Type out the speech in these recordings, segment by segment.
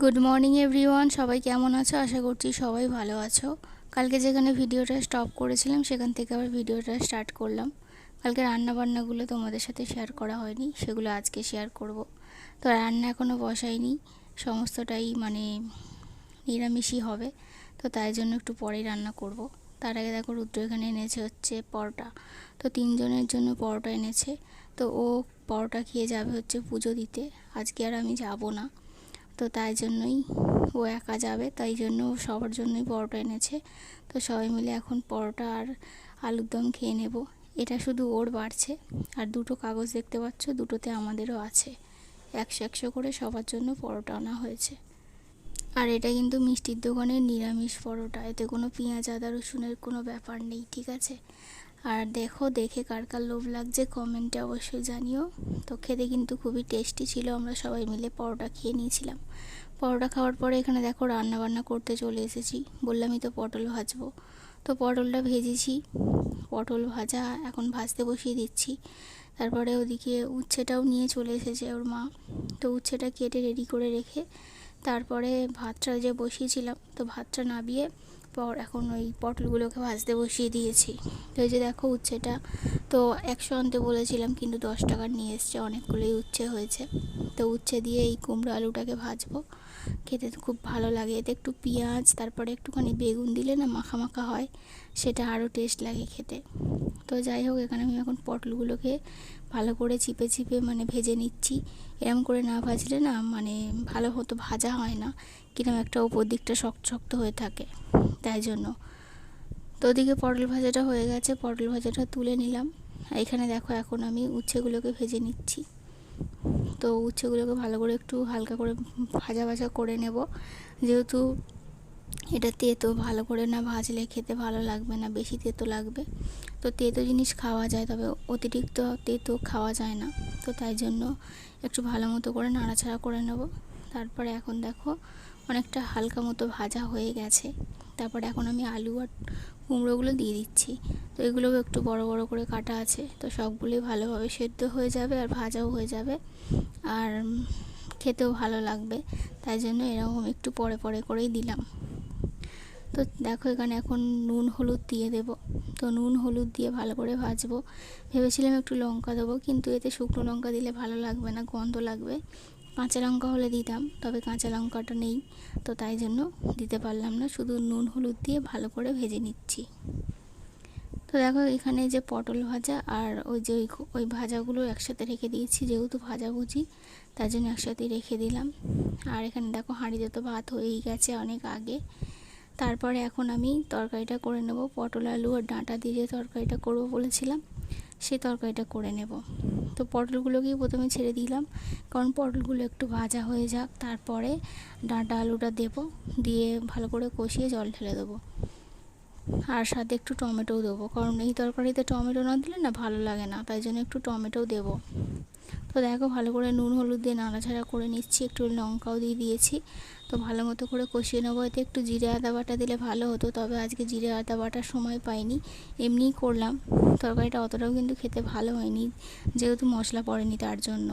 Good morning everyone সবাই কেমন আছো? আশা করছি সবাই ভালো আছো। কালকে যেখানে ভিডিওটা স্টপ করেছিলাম, সেখান থেকে আবার ভিডিওটা স্টার্ট করলাম। কালকে রান্না বান্নাগুলো তোমাদের সাথে শেয়ার করা হয়নি, সেগুলো আজকে শেয়ার করব। তো রান্না এখনও বসাইনি, সমস্তটাই মানে নিরামিষই হবে। তো তাই জন্য একটু পরেই রান্না করব। তার আগে দেখো রুদ্র এখানে এনেছে হচ্ছে পরোটা। তো তিনজনের জন্য পরোটা এনেছে। তো ও পরোটা খেয়ে যাবে হচ্ছে পুজো দিতে। আজকে আর আমি যাব না। তো তাই জন্যই ও একা যাবে, তাই জন্য সবার জন্যই পরোটা এনেছে। তো সবাই মিলে এখন পরোটা আর আলুর দম খেয়ে নেব। এটা শুধু ওর বাড়ছে। আর দুটো কাগজ দেখতে পাচ্ছ, দুটোতে আমাদেরও আছে। একশো একশো করে সবার জন্য পরোটা আনা হয়েছে। আর এটা কিন্তু মিষ্টির দোকানের নিরামিষ পরোটা। এতে কোনো পেঁয়াজ, আদা, রসুনের কোনো ব্যাপার নেই, ঠিক আছে? আর দেখো, দেখে কার কার লোভ লাগছে কমেন্টে অবশ্যই জানিও। তো খেতে কিন্তু খুবই টেস্টি ছিল, আমরা সবাই মিলে পরোটা খেয়ে নিয়েছিলাম। পরোটা খাওয়ার পরে এখানে দেখো রান্না বান্না করতে চলে এসেছি। বললামই তো পটল ভাজবো। তো পটলটা ভেজেছি, পটল ভাজা এখন ভাজতে বসিয়ে দিচ্ছি। তারপরে ওদিকে উচ্ছেটাও নিয়ে চলে এসেছে ওর মা। তো উচ্ছেটা কেটে রেডি করে রেখে, তারপরে ভাতটা যে বসিয়েছিলাম, তো ভাতটা নাবিয়ে পর এখন ওই পটলগুলোকে ভাজতে বসিয়ে দিয়েছি। তো এই যে দেখো উচ্ছেটা। তো একশো আনতে বলেছিলাম, কিন্তু দশ টাকার নিয়ে এসছে, অনেকগুলোই উচ্ছে হয়েছে। তো উচ্ছে দিয়ে এই কুমড়ো আলুটাকে ভাজবো। খেতে খুব ভালো লাগে। এতে একটু পেঁয়াজ, তারপরে একটুখানি বেগুন দিলে না মাখা মাখা হয়, সেটা আরও টেস্ট লাগে খেতে। তো যাই হোক, এখানে আমি এখন পটলগুলোকে ভালো করে চিপে চিপে মানে ভেজে নিচ্ছি। এরম করে না ভাজলে না মানে ভালো মতো ভাজা হয় না। কিরম একটা ওপর দিকটা শক্ত শক্ত হয়ে থাকে, তাই জন্য। তো ওদিকে পটল ভাজাটা হয়ে গেছে, পটল ভাজাটা তুলে নিলাম। এখানে দেখো, এখন আমি উচ্ছেগুলোকে ভেজে নিচ্ছি। তো উচ্ছেগুলোকে ভালো করে একটু হালকা করে ভাজা ভাজা করে নেব। যেহেতু এটা তেতো, ভালো করে না ভাজলে খেতে ভালো লাগবে না, বেশি তেতো লাগবে। তো তেতো জিনিস খাওয়া যায়, তবে অতিরিক্ত তেতো খাওয়া যায় না। তো তাই জন্য একটু ভালো মতো করে নাড়াচাড়া করে নেব। তারপরে এখন দেখো অনেকটা হালকা মতো ভাজা হয়ে গেছে। তারপরে এখন আমি আলু আর কুমড়োগুলো দিয়ে দিচ্ছি। তো এগুলোও একটু বড় বড় করে কাটা আছে। তো সবগুলোই ভালোভাবে সেদ্ধ হয়ে যাবে আর ভাজাও হয়ে যাবে। আর খেতেও ভালো লাগবে। তাই জন্য এরকম একটু পরে পরে করেই দিলাম। তো দেখো এখানে এখন নুন, হলুদ দিয়ে দেব। তো নুন, হলুদ দিয়ে ভালো করে ভাজবো। ভেবেছিলাম একটু লঙ্কা দেবো, কিন্তু এতে শুকনো লঙ্কা দিলে ভালো লাগবে না, গন্ধ লাগবে। কাঁচা লঙ্কা হলে দিতাম, তবে কাঁচা লঙ্কাটা নেই, তো তাই জন্য দিতে পারলাম না। শুধু নুন, হলুদ দিয়ে ভালো করে ভেজে নিচ্ছি। তো দেখো এখানে যে পটল ভাজা আর ওই যে ওই ভাজাগুলো একসাথে রেখে দিয়েছি, যেহেতু ভাজা ভুজি, তার জন্য একসাথেই রেখে দিলাম। আর এখানে দেখো হাঁড়িতে তো ভাত হয়েই গেছে অনেক আগে। তারপরে এখন আমি তরকারিটা করে নেব। পটল, আলু আর ডাঁটা দিয়ে যে তরকারিটা করব বলেছিলাম, সেই তরকারিটা করে নেব। তো পটলগুলোকেই প্রথমে ছেড়ে দিলাম, কারণ পটলগুলো একটু ভাজা হয়ে যাক, তারপরে ডাঁটা, আলুটা দেবো, দিয়ে ভালো করে কষিয়ে জল ঢেলে দেবো। আর সাথে একটু টমেটোও দেবো, কারণ এই তরকারিতে টমেটো না দিলে না ভালো লাগে না, তাই জন্য একটু টমেটোও দেবো। তো দেখো ভালো করে নুন, হলুদ দিয়ে নাড়াচাড়া করে নিচ্ছি। একটু লঙ্কাও দিয়ে দিয়েছি। তো ভালো মতো করে কষিয়ে নেব। এতে একটু জিরে আদা বাটা দিলে ভালো হতো, তবে আজকে জিরে আদা বাটার সময় পাইনি। এমনিই করলাম। তরকারিটা অতটাও কিন্তু খেতে ভালো হয়নি, যেহেতু মশলা পড়েনি তার জন্য।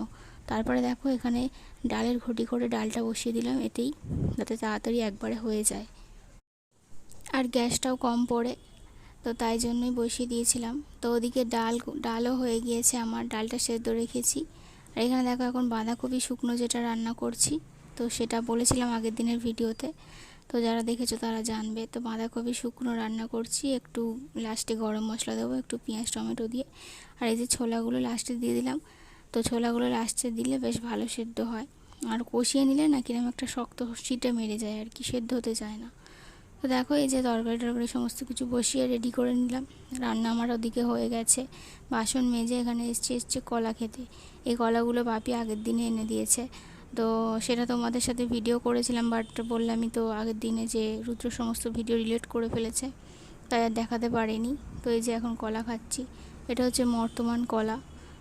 তারপরে দেখো এখানে ডালের ঘটি করে ডালটা বসিয়ে দিলাম এতেই, যাতে তাড়াতাড়ি একবারে হয়ে যায়। আর গ্যাসটাও কম পড়ে, তো তাই জন্যই বসিয়ে দিয়েছিলাম। তো ওদিকে ডাল, ডালও হয়ে গিয়েছে। আমার ডালটা সেদ্ধ রেখেছি। আর এখানে দেখো এখন বাঁধাকপি শুকনো যেটা রান্না করছি, তো সেটা বলেছিলাম আগের দিনের ভিডিওতে। তো যারা দেখেছ তারা জানবে। তো বাঁধাকপি শুকনো রান্না করছি, একটু লাস্টে গরম মশলা দেবো, একটু পেঁয়াজ, টমেটো দিয়ে। আর এই যে ছোলাগুলো লাস্টে দিয়ে দিলাম, তো ছোলাগুলো লাস্টে দিলে বেশ ভালো সেদ্ধ হয়। আর কষিয়ে নিলে না কিরম একটা শক্ত সিটে মেরে যায় আর কি, সেদ্ধ হতে চায় না। তো দেখো, এই যে তরকারি টরকারি সমস্ত কিছু বসিয়ে রেডি করে নিলাম। রান্না আমার ওদিকে হয়ে গেছে। বাসন মেজে এখানে এসছে এসছে কলা খেতে। এই কলাগুলো বাপি আগের দিনে এনে দিয়েছে। তো সেটা তোমাদের সাথে ভিডিও করেছিলাম বাট বললামই তো আগের দিনে যে রুদ্র সমস্ত ভিডিও রিলেট করে ফেলেছে, তাই আর দেখাতে পারিনি। তো এই যে এখন কলা খাচ্ছি। এটা হচ্ছে বর্তমান কলা।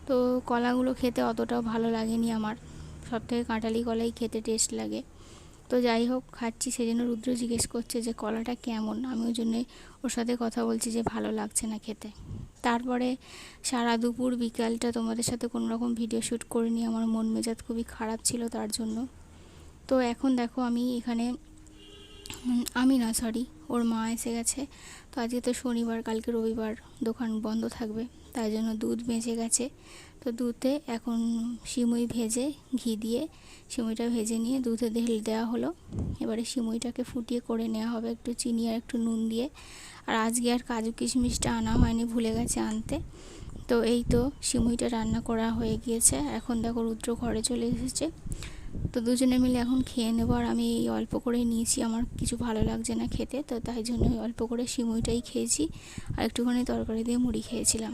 তো কলাগুলো খেতে অতটাও ভালো লাগেনি আমার। সব থেকে কাঁটালি কলাই খেতে টেস্ট লাগে। তো যাই হোক খাচ্ছি সেজন্য রুদ্র জিজ্ঞেস করছে যে, কলাটা কেমন? আমি ওই জন্যে ওর সাথে কথা বলছি যে, ভালো লাগছে না খেতে। তারপরে সারা দুপুর বিকালটা তোমাদের সাথে কোনো রকম ভিডিও শ্যুট করিনি। আমার মন মেজাজ খুবই খারাপ ছিল তার জন্য। তো এখন দেখো, আমি এখানে আমি না সরি ওর মা এসে গেছে। তো আজকে তো শনিবার, কালকে রবিবার দোকান বন্ধ থাকবে, তাই জন্য দুধ বেঁচে গেছে। তো দুধে এখন সিমুই ভেজে ঘি দিয়ে সিমুইটা ভেজে নিয়ে দুধে ঢেলে দেওয়া হলো। এবারে সিমুইটাকে ফুটিয়ে করে নেওয়া হবে একটু চিনি আর একটু নুন দিয়ে। আর আজকে আর কাজু কিশমিশটা আনা হয়নি, ভুলে গেছে আনতে। তো এই তো সিমুইটা রান্না করা হয়ে গিয়েছে। এখন দেখো রুদ্র ঘরে চলে এসেছে। তো দুজনে মিলে এখন খেয়ে নেব আর আমি এই অল্প করে নিয়েছি। আমার কিছু ভালো লাগছে না খেতে, তো তাই জন্য অল্প করে সিমুইটাই খেয়েছি আর একটুখানি তরকারি দিয়ে মুড়ি খেয়েছিলাম।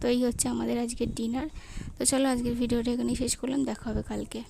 তো এই হচ্ছে আমাদের আজকের ডিনার। তো চলো আজকের ভিডিওটা এখানেই শেষ করলাম, দেখা হবে কালকে।